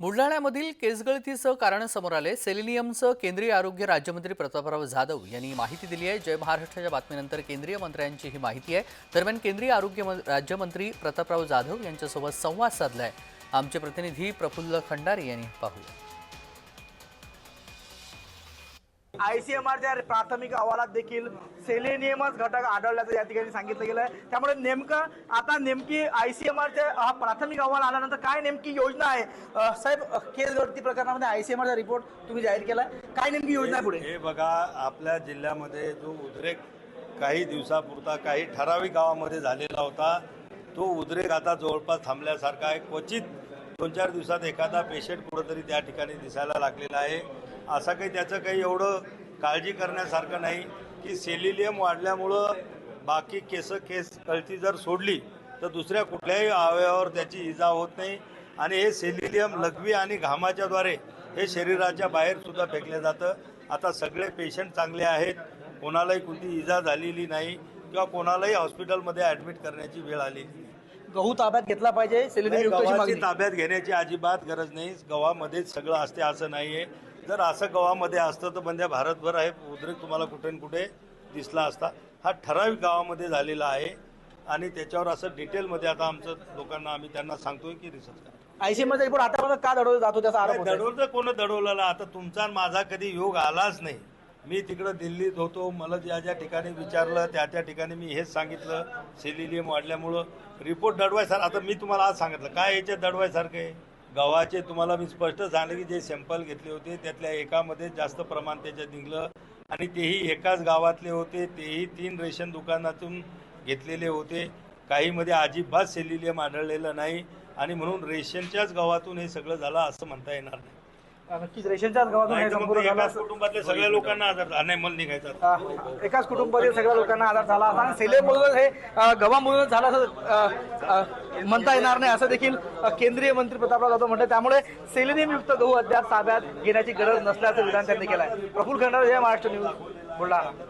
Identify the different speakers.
Speaker 1: बुलढाण्यामधील केसगळतीचं कारण समोर आले सेलिनियमचं केंद्रीय आरोग्य राज्यमंत्री प्रतापराव जाधव यांनी माहिती दिली आहे. जय महाराष्ट्राच्या बातमीनंतर केंद्रीय मंत्र्यांची ही माहिती आहे. दरम्यान केंद्रीय आरोग्य राज्यमंत्री प्रतापराव जाधव यांच्यासोबत संवाद साधलाय. आमचे प्रतिनिधी प्रफुल्ल खंडारे यांनी पाहूया.
Speaker 2: आयसीएमआरच्या प्राथमिक अहवालात देखील सेलेनियमच घटक आढळल्याचं या ठिकाणी सांगितलं गेलं आहे त्यामुळे नेमकं आता नेमकी आयसीएमआरच्या हा प्राथमिक अहवाल आल्यानंतर काय नेमकी योजना आहे? साहेब केस गळती प्रकरणामध्ये आयसीएमआरचा रिपोर्ट तुम्ही जाहीर केला. काय नेमकी योजना पुढे?
Speaker 3: हे बघा आपल्या जिल्ह्यामध्ये जो उद्रेक काही दिवसापुरता काही ठराविक गावामध्ये झालेला होता तो उद्रेक आता जवळपास थांबल्यासारखा आहे. क्वचित दोन चार दिवसात एखादा पेशंट कुठंतरी त्या ठिकाणी दिसायला लागलेला आहे. असं काही त्याचं काही एवढं काळजी करण्यासारखं नाही की सेलिलियम वाढल्यामुळं बाकी केस केस कळती जर सोडली तर दुसऱ्या कुठल्याही अवयवावर त्याची इजा होत नाही. आणि हे सेलिलियम लघवी आणि घामाच्याद्वारे हे शरीराच्या बाहेर सुद्धा फेकलं जातं. आता सगळे पेशंट चांगले आहेत. कोणालाही कोणती इजा झालेली नाही किंवा कोणालाही हॉस्पिटलमध्ये ॲडमिट करण्याची वेळ आलेली नाही.
Speaker 2: गहू ताब्यात घेतला पाहिजे
Speaker 3: गव्हाची ताब्यात घेण्याची अजिबात गरज नाही. गव्हामध्येच सगळं असते असं नाहीये. जर असं गव्हामध्ये असतं तर म्हणजे भारतभर आहे उद्रेक तुम्हाला कुठे न कुठे दिसला असता. हा ठराविक गावामध्ये झालेला आहे आणि त्याच्यावर असं डिटेलमध्ये आता आमचं लोकांना आम्ही त्यांना सांगतोय की रिसर्च करा.
Speaker 2: आयसीएमआरचा रिपोर्ट आतापर्यंत का दडवला जातो त्याचा आरोप
Speaker 3: नाही,
Speaker 2: होतोय.
Speaker 3: दडवलं कोण दडवलेला आता तुमचा आणि माझा कधी योग आलाच नाही. मी तिकडं दिल्लीत होतो. मला ज्या ज्या ठिकाणी विचारलं त्या त्या ठिकाणी मी हेच सांगितलं. सेलिलियम वाढल्यामुळं रिपोर्ट दडवायसार आता मी तुम्हाला आज सांगितलं. काय याच्यात दडवायसारखं आहे? गव्हाचे तुम्हाला मी स्पष्ट सांगितलं की जे सॅम्पल घेतले होते त्यातल्या एकामध्ये जास्त प्रमाण त्याच्यात निघलं. आणि तेही एकाच गावातले होते तेही तीन रेशन दुकानातून घेतलेले होते. काहीमध्ये अजिबात सेलिलियम आढळलेलं नाही. आणि म्हणून रेशनच्याच गावातून हे सगळं झालं असं म्हणता येणार नाही.
Speaker 2: नक्कीच रेशनच्याच गावातून हे
Speaker 3: नाही तर मग
Speaker 2: संपूर्ण
Speaker 3: ते
Speaker 2: झालं
Speaker 3: एकाच
Speaker 2: असं-
Speaker 3: कुटुंबातल्या सगळ्या लोकांना आजार झाला. नाही मला निघायचं. आता.
Speaker 2: अ, एकाच कुटुंबातील सगळ्या लोकांना आजार झाला असता. आणि सेलेमधूनच हे अ, गव्हामधूनच झालं असं अ, अ, म्हणता येणार नाही असं देखील अ, केंद्रीय मंत्री प्रतापराव जाधव म्हणतात. त्यामुळे सेलेनियम युक्त गहू अद्याप ताब्यात घेण्याची गरज नसल्याचं विधान त्यांनी केलं आहे प्रफुल्ल खंडारे जय महाराष्ट्र न्यूज बुलढाणा.